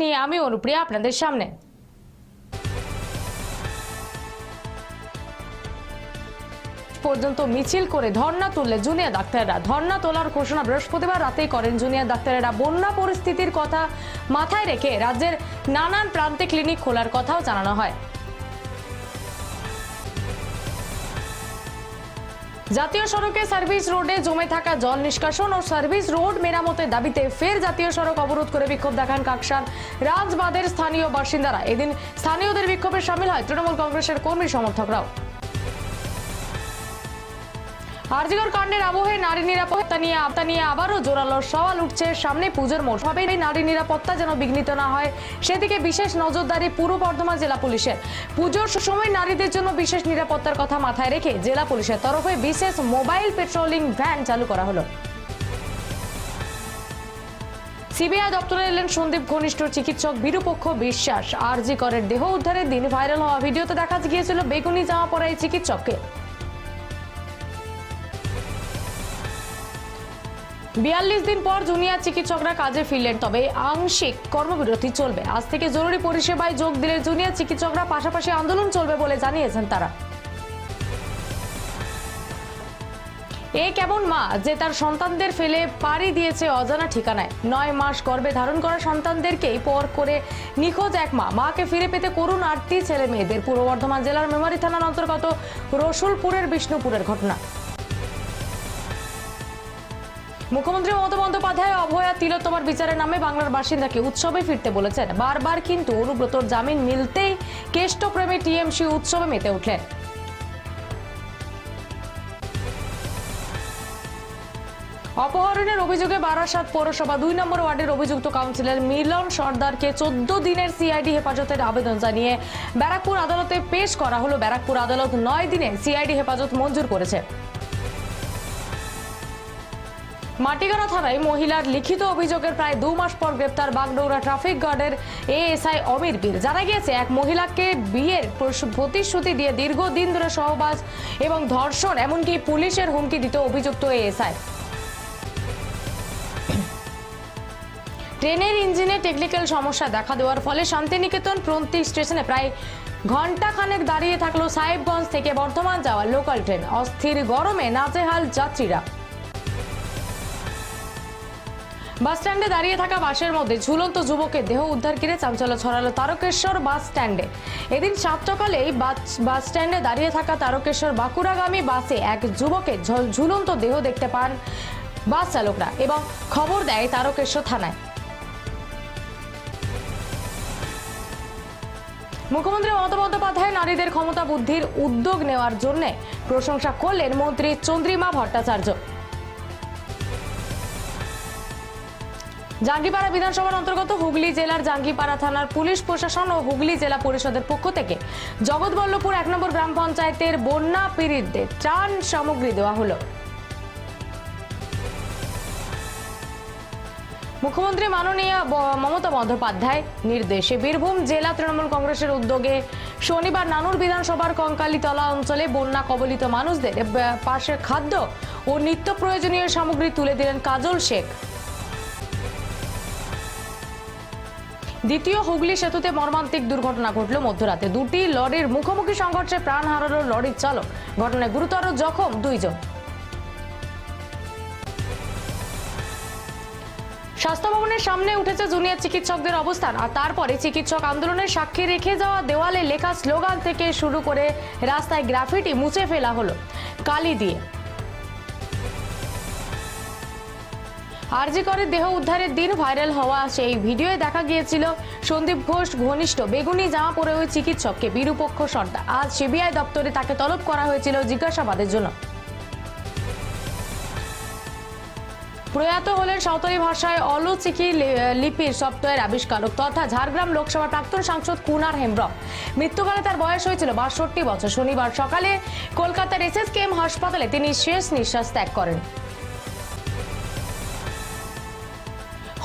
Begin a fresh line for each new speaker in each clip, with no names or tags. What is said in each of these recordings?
নিয়ে আমি অনুপ্রিয়া আপনাদের সামনে। পর্যন্ত মিছিল করে ধর্না তুললে জুনিয়র ডাক্তাররা। ধর্না তোলার ঘোষণা বৃহস্পতিবার রাতেই করেন জুনিয়র ডাক্তারেরা। বন্যা পরিস্থিতির কথা মাথায় রেখে রাজ্যের নানান প্রান্তে ক্লিনিক খোলার কথাও জানানো হয়। জাতীয় সড়কে সার্ভিস রোডে জমে থাকা জল নিষ্কাশন ও সার্ভিস রোড মেরামতের দাবিতে ফের জাতীয় সড়ক অবরোধ করে বিক্ষোভ দেখান কাকসার রাজবাদের স্থানীয় বাসিন্দারা। এদিন স্থানীয়দের বিক্ষোভে সামিল হয় তৃণমূল কংগ্রেসের কর্মী সমর্থকরাও। আরজিগর কাণ্ডের আবহে নারী নিরাপত্তা নিয়ে আপতা নিয়ে আবারও জোরালো সওয়াল উঠছে সামনে পুজোর হবে এই নারী নিরাপত্তা যেন বিঘ্নিত না হয়, সেদিকে বিশেষ নজরদারি পূর্ব বর্ধমান জেলা পুলিশের। পুজোর সময় নারীদের জন্য বিশেষ নিরাপত্তার কথা মাথায় রেখে জেলা পুলিশের তরফে বিশেষ মোবাইল পেট্রোলিং ভ্যান চালু করা হলো। সিবিআই দপ্তরে এলেন সন্দীপ ঘনিষ্ঠ চিকিৎসক বিরূপক্ষ বিশ্বাস। আরজি করের দেহ উদ্ধারের দিন ভাইরাল হওয়া ভিডিওতে দেখা গিয়েছিল বেগুনি জামা পরা এই চিকিৎসককে। বিয়াল্লিশ দিন পর জুনিয়র চিকিৎসকরা কাজে ফিরলেন, তবে আংশিক কর্মবিরতি চলবে। আজ থেকে জরুরি পরিষেবায় যোগ দিলে জুনিয়র চিকিৎসকরা পাশাপাশি আন্দোলন চলবে বলে জানিয়েছেন তারা। এ কেমন মা, যে তার সন্তানদের ফেলে পাড়ি দিয়েছে অজানা ঠিকানায়? নয় মাস গর্ভে ধারণ করা সন্তানদেরকেই পর করে নিখোঁজ এক মা। মাকে ফিরে পেতে করুণ আটটি ছেলে মেয়েদের। পূর্ব বর্ধমান জেলার মেমারি থানার অন্তর্গত রসুলপুরের বিষ্ণুপুরের ঘটনা। মুখ্যমন্ত্রী মমতা বন্দ্যোপাধ্যায় অভয়া তিলোত্তমার বিচারের নামে বাংলার বাসিন্দাকে উৎসবে ফিরতে বলেছেন। বারবার কিন্তু অনুব্রতর জামিন মিলতেই কেষ্টপ্রেমী টিএমসি উৎসবে মেতে উঠলেন। অপহরণের অভিযোগে বারাসাত পৌরসভা দুই নম্বর ওয়ার্ডের অভিযুক্ত কাউন্সিলর মিলন সর্দারকে চোদ্দ দিনের সিআইডি হেফাজতের আবেদন জানিয়ে ব্যারাকপুর আদালতে পেশ করা হলো। ব্যারাকপুর আদালত নয় দিনে সিআইডি হেফাজত মঞ্জুর করেছে। মাটিগাড়া থানায় মহিলার লিখিত অভিযোগের প্রায় দু মাস পর গ্রেপ্তার বাগডোগরা ট্রাফিক গার্ডের এএসআই অমির বীর। জানা গিয়েছে, এক মহিলাকে বিয়ের প্রতিশ্রুতি দিয়ে দীর্ঘদিন ধরে সহবাস এবং ধর্ষণ, এমনকি পুলিশের হুমকি দিতে অভিযুক্ত এএসআই। ট্রেনের ইঞ্জিনে টেকনিক্যাল সমস্যা দেখা দেওয়ার ফলে শান্তিনিকেতন প্রন্তি স্টেশনে প্রায় ঘন্টাখানেক দাঁড়িয়ে থাকল সাহেবগঞ্জ থেকে বর্ধমান যাওয়া লোকাল ট্রেন। অস্থির গরমে নাচেহাল যাত্রীরা। বাস স্ট্যান্ডে দাঁড়িয়ে থাকা বাসের মধ্যে ঝুলন্ত যুবকের দেহ উদ্ধার করে চাঞ্চল্য ছড়ালো তারকেশ্বর বাস স্ট্যান্ডে। এদিন সাত সকালেই বাস- স্ট্যান্ডে দাঁড়িয়ে থাকা তারকেশ্বর বাঁকুড়াগামী বাসে এক যুবকের ঝুলন্ত দেহ দেখতে পান বাস চালকরা এবং খবর দেয় তারকেশ্বর থানায়। মুখ্যমন্ত্রী মমতা বন্দ্যোপাধ্যায় নারীদের ক্ষমতা বুদ্ধির উদ্যোগ নেওয়ার জন্য প্রশংসা করলেন মন্ত্রী চন্দ্রিমা ভট্টাচার্য। জাঙ্গিপাড়া বিধানসভার অন্তর্গত হুগলি জেলার জাঙ্গিপাড়া থানার পুলিশ প্রশাসন ও হুগলি জেলা পরিষদের পক্ষ থেকে জগৎবল্লভপুর এক নম্বর গ্রাম পঞ্চায়েতের বন্যা পীড়িতদের ত্রাণ সামগ্রী দেওয়া হলো। মুখ্যমন্ত্রী মাননীয় মমতা বন্দ্যোপাধ্যায় নির্দেশে বীরভূম জেলা তৃণমূল কংগ্রেসের উদ্যোগে শনিবার নানুর বিধানসভার কঙ্কালীতলা অঞ্চলে বন্যা কবলিত মানুষদের পাশে খাদ্য ও নিত্য প্রয়োজনীয় সামগ্রী তুলে দিলেন কাজল শেখ। দ্বিতীয় হুগলি সেতুতে মর্মান্তিক দুর্ঘটনা ঘটল মধ্যরাতে। দুটি লরির মুখোমুখি সংঘর্ষে প্রাণ হারালো লরির চালক। ঘটনায় গুরুতর জখম দুইজন। স্বাস্থ্য ভবনের সামনে উঠেছে জুনিয়র চিকিৎসকদের অবস্থান আর তারপরে চিকিৎসক আন্দোলনের সাক্ষী রেখে যাওয়া দেওয়ালে লেখা স্লোগান থেকে শুরু করে রাস্তায় গ্রাফিটি মুছে ফেলা হলো। কালি দিয়ে। আরজি করে দেহ উদ্ধারের দিন ভাইরাল হওয়া সেই ভিডিওয়ে দেখা গিয়েছিল সন্দীপ ঘোষ, ঘনিষ্ঠ বেগুনি জামা পরে ওই চিকিৎসককে, বিরূপক্ষ সর্দার আজ সিবিআই দপ্তরে তাকে তলব করা হয়েছিল জিজ্ঞাসাবাদের জন্য। প্রয়াত হলেন সাঁওতালি ভাষায় অলচিকি লিপির সফটওয়্যার আবিষ্কারক তথা ঝাড়গ্রাম লোকসভার প্রাক্তন সাংসদ কুনার হেমব্রম। মৃত্যুকালে তার বয়স হয়েছিল বাষট্টি বছর। শনিবার সকালে কলকাতার এসএসকেএম হাসপাতালে তিনি শেষ নিঃশ্বাস ত্যাগ করেন।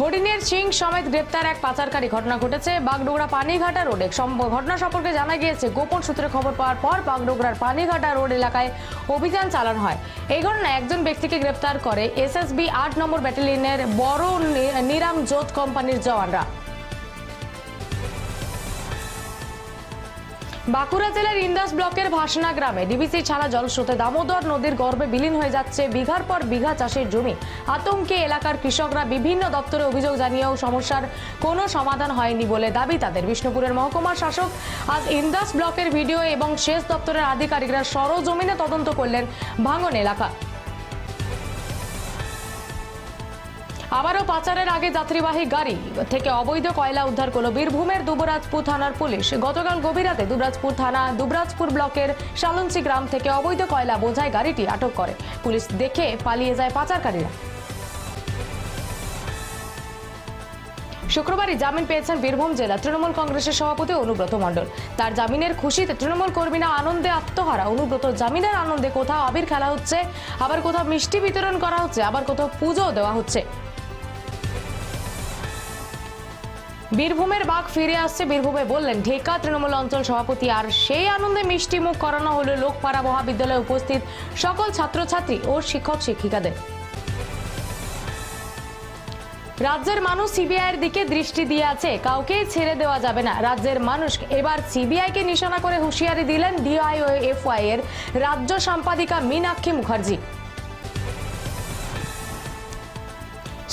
হরিণের সিং সমেত গ্রেপ্তার এক পাচারকারী। ঘটনা ঘটেছে বাগডোগরা পানিঘাটা রোডে। ঘটনা সম্পর্কে জানা গিয়েছে, গোপন সূত্রে খবর পাওয়ার পর বাগডোগরার পানিঘাটা রোড এলাকায় অভিযান চালানো হয়। এই ঘটনায় একজন ব্যক্তিকে গ্রেপ্তার করে এসএসবি আট নম্বর ব্যাটালিয়নের বড় নিরাম জোত কোম্পানির জওয়ানরা। বাঁকুড়া জেলার ইন্দাস ব্লকের ভাসনা গ্রামে ডিবিসি ছাড়া জলস্রোতে দামোদর নদীর গর্ভে বিলীন হয়ে যাচ্ছে বিঘার পর বিঘা চাষের জমি। আতঙ্কে এলাকার কৃষকরা বিভিন্ন দপ্তরে অভিযোগ জানিয়েও সমস্যার কোনো সমাধান হয়নি বলে দাবি তাদের। বিষ্ণুপুরের মহকুমার শাসক আজ ইন্দাস ব্লকের ভিডিও এবং শেষ দপ্তরের আধিকারিকরা সরজমিনে তদন্ত করলেন ভাঙন এলাকা। আবারও পাচারের আগে যাত্রীবাহী গাড়ি থেকে অবৈধ কয়লা উদ্ধার করল বীরভূমের দুবরাজপুর থানার পুলিশ। গতকাল গভীর রাতে দুবরাজপুর থানা দুবরাজপুর ব্লকের শালঞ্চি গ্রাম থেকে অবৈধ কয়লা বোঝাই গাড়িটি আটক করে। পুলিশ দেখে পালিয়ে যায় পাচারকারীরা। শুক্রবারই জামিন পেয়েছেন বীরভূম জেলা তৃণমূল কংগ্রেসের সভাপতি অনুব্রত মণ্ডল। তার জামিনের খুশিতে তৃণমূল কর্মীরা আনন্দে আত্মহারা। অনুব্রত, জামিনের আনন্দে কোথাও আবির খেলা হচ্ছে, আবার কোথাও মিষ্টি বিতরণ করা হচ্ছে, আবার কোথাও পুজো দেওয়া হচ্ছে। বীরভূমের বাঘ ফিরে আসছে। বীরভূমে বললেন, ঢেকা তৃণমূল অঞ্চল সভাপতি আর সেই আনন্দে মিষ্টি মুখ করানো হলো লোকপাড়া মহাবিদ্যালয়ে উপস্থিত সকল ছাত্রছাত্রী ও শিক্ষক শিক্ষিকাদের। রাজ্যের মানুষ সিবিআইয়ের দিকে দৃষ্টি দিয়ে আছে কাউকে ছেড়ে দেওয়া যাবে না। রাজ্যের মানুষ এবার সিবিআইকে নিশানা করে হুঁশিয়ারি দিলেন ডিআইওএফআই এর রাজ্য সম্পাদিকা মীনাক্ষী মুখার্জি।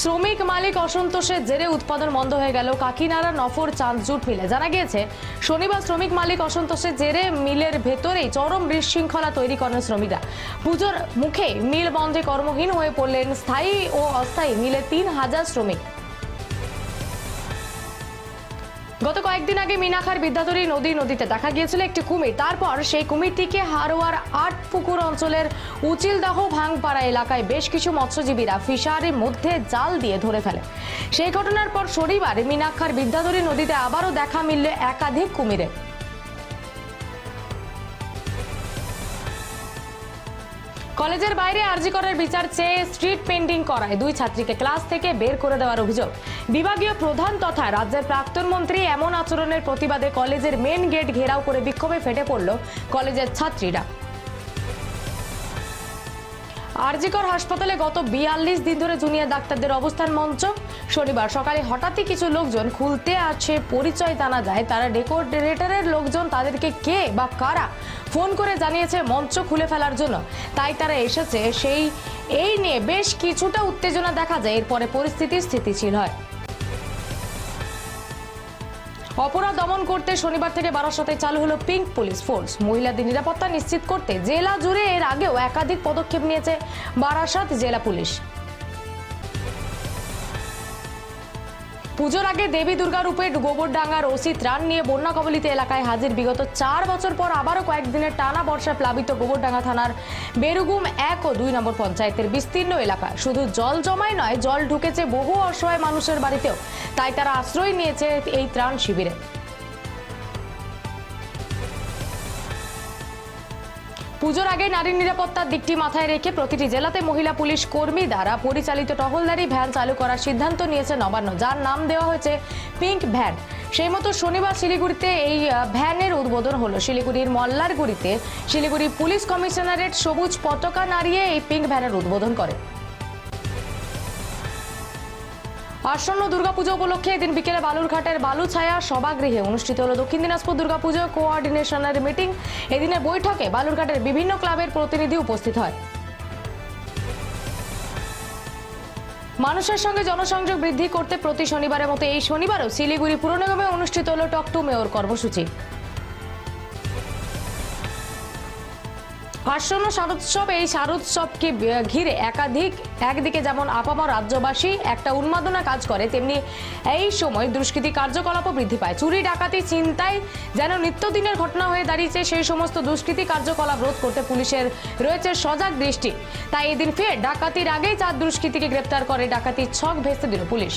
শ্রমিক মালিক অসন্তোষের জেরে উৎপাদন বন্ধ হয়ে গেল। কাকিনাড়া নফর চাঁদ জুট মিলে। জানা গিয়েছে, শনিবার শ্রমিক মালিক অসন্তোষের জেরে মিলের ভেতরেই চরম বিশৃঙ্খলা তৈরি করেন শ্রমিকরা। পুজোর মুখে মিল বন্ধে কর্মহীন হয়ে পড়লেন স্থায়ী ও অস্থায়ী মিলে তিন হাজার শ্রমিক। কয়েকদিন আগে মিনাখার বিদ্যাধরী নদী নদীতে দেখা গিয়েছিল একটি কুমির। তারপর সেই কুমিরটিকে হারোয়ার আট পুকুর অঞ্চলের উচিলদাহ ভাঙপাড়া এলাকায় বেশ কিছু মৎস্যজীবীরা ফিশারির মধ্যে জাল দিয়ে ধরে ফেলে। সেই ঘটনার পর শনিবার মিনাক্ষার বিদ্যাধরী নদীতে আবারও দেখা মিলল একাধিক কুমিরের কলেজের বাইরে আরজি করার বিচার চেয়ে স্ট্রিট পেন্টিং করায় দুই ছাত্রীকে ক্লাস থেকে বের করে দেওয়ার অভিযোগ। বিভাগীয় প্রধান তথা রাজ্যের প্রাক্তন মন্ত্রী এমন আচরণের প্রতিবাদে কলেজের মেন গেট ঘেরাও করে বিক্ষোভে ফেটে পড়ল কলেজের ছাত্রীরা। আরজিকর হাসপাতালে গত বিয়াল্লিশ দিন ধরে জুনিয়র ডাক্তারদের অবস্থান মঞ্চ। শনিবার সকালে হঠাৎই কিছু লোকজন খুলতে আছে পরিচয় জানা যায়। তারা ডেকোরেটরের লোকজন, তাদেরকে কে বা কারা ফোন করে জানিয়েছে মঞ্চ খুলে ফেলার জন্য। তাই তারা এসেছে, সেই, এই নিয়ে বেশ কিছুটা উত্তেজনা দেখা যায়। এরপরে পরিস্থিতি স্থিতিশীল হয়। অপরাধ দমন করতে শনিবার থেকে বারাসতে চালু হলো পিঙ্ক পুলিশ ফোর্স। মহিলাদের নিরাপত্তা নিশ্চিত করতে জেলা জুড়ে এর আগেও একাধিক পদক্ষেপ নিয়েছে বারাসাত জেলা পুলিশ। পুজোর আগে দেবী দুর্গা রূপে গোবরডাঙ্গার ওসি ত্রাণ নিয়ে বন্যা কবলিত এলাকায় হাজির। বিগত চার বছর পর আবারও কয়েকদিনের টানা বর্ষায় প্লাবিত গোবরডাঙ্গা থানার বেরুগুম এক ও দুই নম্বর পঞ্চায়েতের বিস্তীর্ণ এলাকা। শুধু জল জমাই নয়, জল ঢুকেছে বহু অসহায় মানুষের বাড়িতেও। তাই তারা আশ্রয় নিয়েছে এই ত্রাণ শিবিরে। পুজোর আগে নারীর নিরাপত্তার দিকটি মাথায় রেখে প্রতিটি জেলাতে মহিলা পুলিশ কর্মী দ্বারা পরিচালিত টহলদারি ভ্যান চালু করার সিদ্ধান্ত নিয়েছে নবান্ন, যার নাম দেওয়া হয়েছে পিঙ্ক ভ্যান। সেই মতো শনিবার শিলিগুড়িতে এই ভ্যানের উদ্বোধন হলো। শিলিগুড়ির মল্লারগুড়িতে শিলিগুড়ি পুলিশ কমিশনারেট সবুজ পতাকা নাড়িয়ে এই পিঙ্ক ভ্যানের উদ্বোধন করে। আসন্ন দুর্গাপুজো উপলক্ষে এদিন বিকেলে বালুরঘাটের বালুছায়া সভাগৃহে অনুষ্ঠিত হলো দক্ষিণ দিনাজপুর দুর্গাপুজো কোঅর্ডিনেশনের মিটিং। এদিনের বৈঠকে বালুরঘাটের বিভিন্ন ক্লাবের প্রতিনিধি উপস্থিত হয়। মানুষের সঙ্গে জনসংযোগ বৃদ্ধি করতে প্রতি শনিবারের মতো এই শনিবারও শিলিগুড়ি পুরনিগমে অনুষ্ঠিত হল টক টু মেয়র কর্মসূচি। আসন্ন শারোৎসব এই শারোৎসবকে ঘিরে একাধিক, একদিকে যেমন আপামর রাজ্যবাসী একটা উন্মাদনা কাজ করে, তেমনি এই সময় দুষ্কৃতি কার্যকলাপও বৃদ্ধি পায়। চুরি, ডাকাতি চিন্তায় যেন নিত্যদিনের ঘটনা হয়ে দাঁড়িয়েছে, সেই সমস্ত দুষ্কৃতি কার্যকলাপ রোধ করতে পুলিশের রয়েছে সজাগ দৃষ্টি। তাই এদিন ফের ডাকাতির আগেই চার দুষ্কৃতীকে গ্রেপ্তার করে, ডাকাতির ছক ভেস্তে দিল পুলিশ।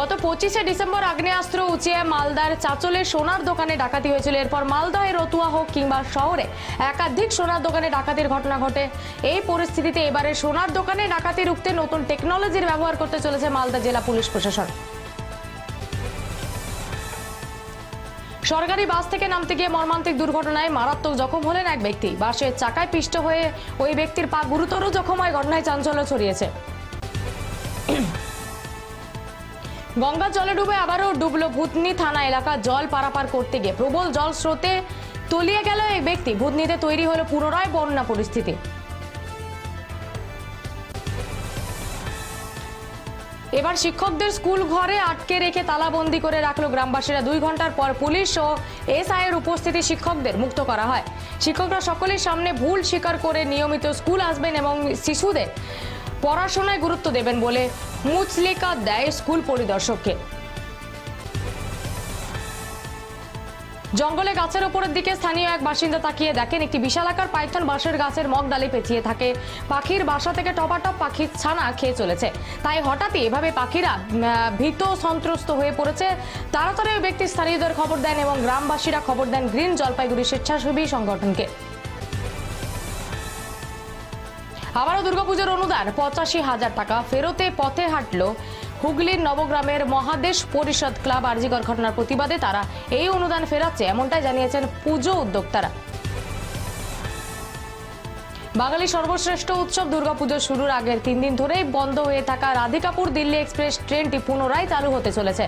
গত পঁচিশে ডিসেম্বর আগ্নেয়াস্ত্র উঁচিয়ে মালদার চাচলে সোনার দোকানে ডাকাতি হয়েছিল। এরপর মালদায় রতুয়া হোক কিংবা শহরে, একাধিক সোনার দোকানে ডাকাতির ঘটনা ঘটে। এই পরিস্থিতিতে এবারে সোনার দোকানে ডাকাতি রুখতে নতুন টেকনোলজির ব্যবহার করতে চলেছে মালদা জেলা পুলিশ প্রশাসন। সরকারি বাস থেকে নামতে গিয়ে মর্মান্তিক দুর্ঘটনায় মারাত্মক জখম হলেন এক ব্যক্তি। বাসের চাকায় পিষ্ট হয়ে ওই ব্যক্তির পা গুরুতর জখম হয়, ঘটনায় চাঞ্চল্য ছড়িয়েছে। গঙ্গা জলে ডুবে আবারও ডুবলো ভূতনি থানা এলাকা। জল পারাপার করতে গিয়ে প্রবল জল স্রোতে তলিয়ে গেল এই ব্যক্তি। ভূতনিতে তৈরি হলো পুনরায় বন্যা পরিস্থিতি। এবার শিক্ষকদের স্কুল ঘরে আটকে রেখে তালাবন্দি করে রাখল গ্রামবাসীরা। দুই ঘণ্টার পর পুলিশ ও এসআই এর উপস্থিতি শিক্ষকদের মুক্ত করা হয়। শিক্ষকরা সকলের সামনে ভুল স্বীকার করে নিয়মিত স্কুল আসবেন এবং শিশুদের পড়াশোনায় গুরুত্ব দেবেন বলে মুচলেকা দেয় স্কুল পরিদর্শককে। জঙ্গলে গাছের ওপরের দিকে স্থানীয় এক বাসিন্দা তাকিয়ে দেখেন, একটি বিশালাকার পাইথন বাঁশের গাছের মগ ডালে পেঁচিয়ে থাকে। পাখির বাসা থেকে টপাটপ পাখির ছানা খেয়ে চলেছে। তাই হঠাৎই এভাবে পাখিরা ভীত সন্ত্রস্ত হয়ে পড়েছে। তাড়াতাড়ি ওই ব্যক্তি স্থানীয়দের খবর দেন এবং গ্রামবাসীরা খবর দেন গ্রিন জলপাইগুড়ি স্বেচ্ছাসেবী সংগঠনকে। আবারও দুর্গাপুজোর অনুদান। পঁচাশি হাজার টাকা ফেরতে পথে হাঁটল হুগলির নবগ্রামের মহাদেশ পরিষদ ক্লাব আর্জিকর ঘটনার প্রতিবাদে তারা এই অনুদান ফেরাচ্ছে, এমনটাই জানিয়েছেন পুজো উদ্যোক্তারা। বাঙালি সর্বশ্রেষ্ঠ উৎসব দুর্গাপুজো শুরুর আগের তিন দিন ধরেই বন্ধ হয়ে থাকা রাধিকাপুর দিল্লি এক্সপ্রেস ট্রেনটি পুনরায় চালু হতে চলেছে।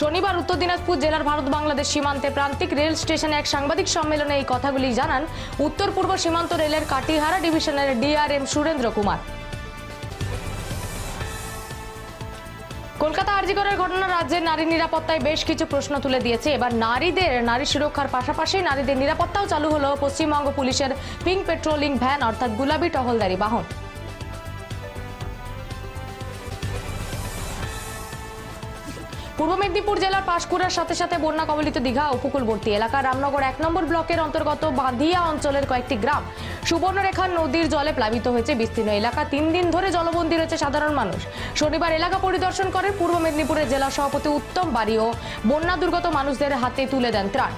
শনিবার উত্তর দিনাজপুর জেলার ভারত বাংলাদেশ সীমান্তে প্রান্তিক রেল স্টেশনে এক সাংবাদিক সম্মেলনে এই কথাগুলি জানান। উত্তর পূর্ব সীমান্ত রেলের কাটিহারা ডিভিশনের ডিআরএম সুরেন্দ্র কুমার। কলকাতা আরজিকরের ঘটনা রাজ্যের নারী নিরাপত্তায় বেশ কিছু প্রশ্ন তুলে দিয়েছে। এবার নারীদের, নারী সুরক্ষার পাশাপাশি নারীদের নিরাপত্তাও চালু হলো পশ্চিমবঙ্গ পুলিশের পিঙ্ক পেট্রোলিং ভ্যান অর্থাৎ গুলাবি টহলদারি বাহন। পূর্ব মেদিনীপুর জেলার পাশকুড়ার সাথে সাথে বন্যা কবলিত দীঘা, উপকূলবর্তী এলাকা, রামনগর এক নম্বর ব্লকের অন্তর্গত বাঁধিয়া অঞ্চলের কয়েকটি গ্রাম সুবর্ণরেখা নদীর জলে প্লাবিত হয়েছে বিস্তীর্ণ এলাকা। তিন দিন ধরে জলবন্দী রয়েছে সাধারণ মানুষ। শনিবার এলাকা পরিদর্শন করে পূর্ব মেদিনীপুরের জেলা সভাপতি উত্তম বাড়ি ও বন্যা দুর্গত মানুষদের হাতে তুলে দেন ত্রাণ।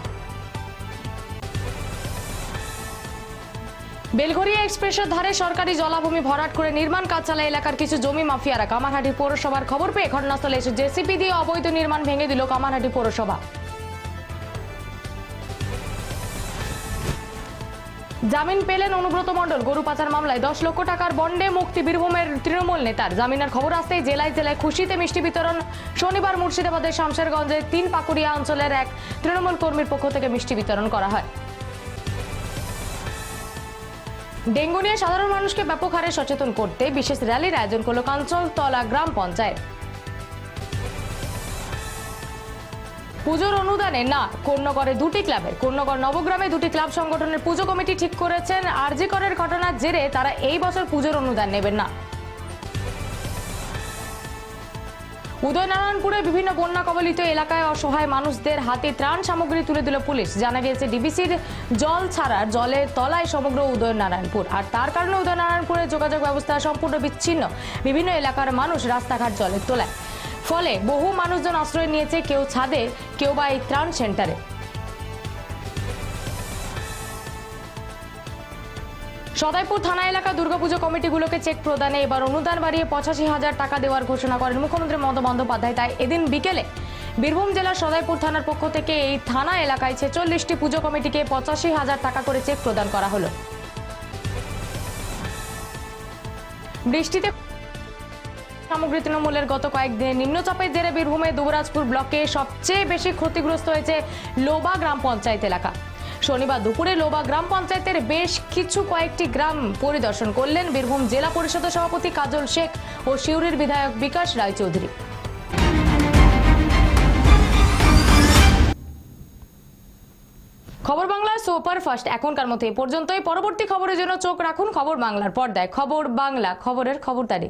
বেলঘরিয়া এক্সপ্রেসের ধারে সরকারি জলাভূমি ভরাট করে নির্মাণ কাজ চালায় এলাকার কিছু জমি মাফিয়ারা কামারহাটি পৌরসভার খবর পেয়ে ঘটনাস্থলে এসে জেসিপি দিয়ে অবৈধ নির্মাণ ভেঙে দিল কামারহাটি পৌরসভা। জামিন পেলেন অনুব্রত মণ্ডল। গরু পাচার মামলায় দশ লক্ষ টাকার বন্ডে মুক্তি বীরভূমের তৃণমূল নেতার। জামিনের খবর আসতেই জেলায় জেলায় খুশিতে মিষ্টি বিতরণ শনিবার মুর্শিদাবাদের শামশেরগঞ্জের তিন পাকুড়িয়া অঞ্চলের এক তৃণমূল কর্মীর পক্ষ থেকে মিষ্টি বিতরণ করা হয়। ডেঙ্গু নিয়ে সাধারণ মানুষকে ব্যাপক হারে সচেতন করতে বিশেষ র্যালির আয়োজন করল কাঞ্চলতলা গ্রাম পঞ্চায়েত। পুজোর অনুদানে না কর্ণগড়ে দুটি ক্লাবের কর্ণগড় নবগ্রামে দুটি ক্লাব সংগঠনের পুজো কমিটি ঠিক করেছেন। আরজি করের ঘটনার জেরে তারা এই বছর পুজোর অনুদান নেবেন না। উদয়নারায়ণপুরে বিভিন্ন বন্যা কবলিত এলাকায় অসহায় মানুষদের হাতে ত্রাণ সামগ্রী তুলে দিল পুলিশ। জানা গিয়েছে, ডিবিসির জল ছাড়ার জলের তলায় সমগ্র উদয়নারায়ণপুর। আর তার কারণে উদয়নারায়ণপুরের যোগাযোগ ব্যবস্থা সম্পূর্ণ বিচ্ছিন্ন। বিভিন্ন এলাকার মানুষ রাস্তাঘাট জলের তোলায়। ফলে বহু মানুষজন আশ্রয় নিয়েছে কেউ ছাদে, কেউ বা এই ত্রাণ সেন্টারে। সদাইপুর থানা এলাকা দুর্গাপুজো কমিটিগুলোকে চেক প্রদানে এবার অনুদান বাড়িয়ে পঁচাশি হাজার টাকা দেওয়ার ঘোষণা করেন মুখ্যমন্ত্রী মমতা বন্দ্যোপাধ্যায়। তাই এদিন বিকেলে বীরভূম জেলার সদাইপুর থানার পক্ষ থেকে এই থানা এলাকায় ছেচল্লিশটি পুজো কমিটিকে পঁচাশি হাজার টাকা করে চেক প্রদান করা হলো। বৃষ্টিতে সামগ্রী তৃণমূলের গত কয়েকদিনের নিম্নচাপের জেরে বীরভূমে দুবরাজপুর ব্লকে সবচেয়ে বেশি ক্ষতিগ্রস্ত হয়েছে লোবা গ্রাম পঞ্চায়েত এলাকা। শনিবার দুপুরে লোবা গ্রাম পঞ্চায়েতের বেশ কিছু কয়েকটি গ্রাম পরিদর্শন করলেন বীরভূম জেলা পরিষদের সভাপতি কাজল শেখ ও শিউরির বিধায়ক বিকাশ রায়চৌধুরী। খবর বাংলা সুপার ফাস্ট এখনকার মতো এ পর্যন্তই। পরবর্তী খবরের জন্য চোখ রাখুন খবর বাংলার পর্দায়। খবর বাংলা, খবরের খবরদারি।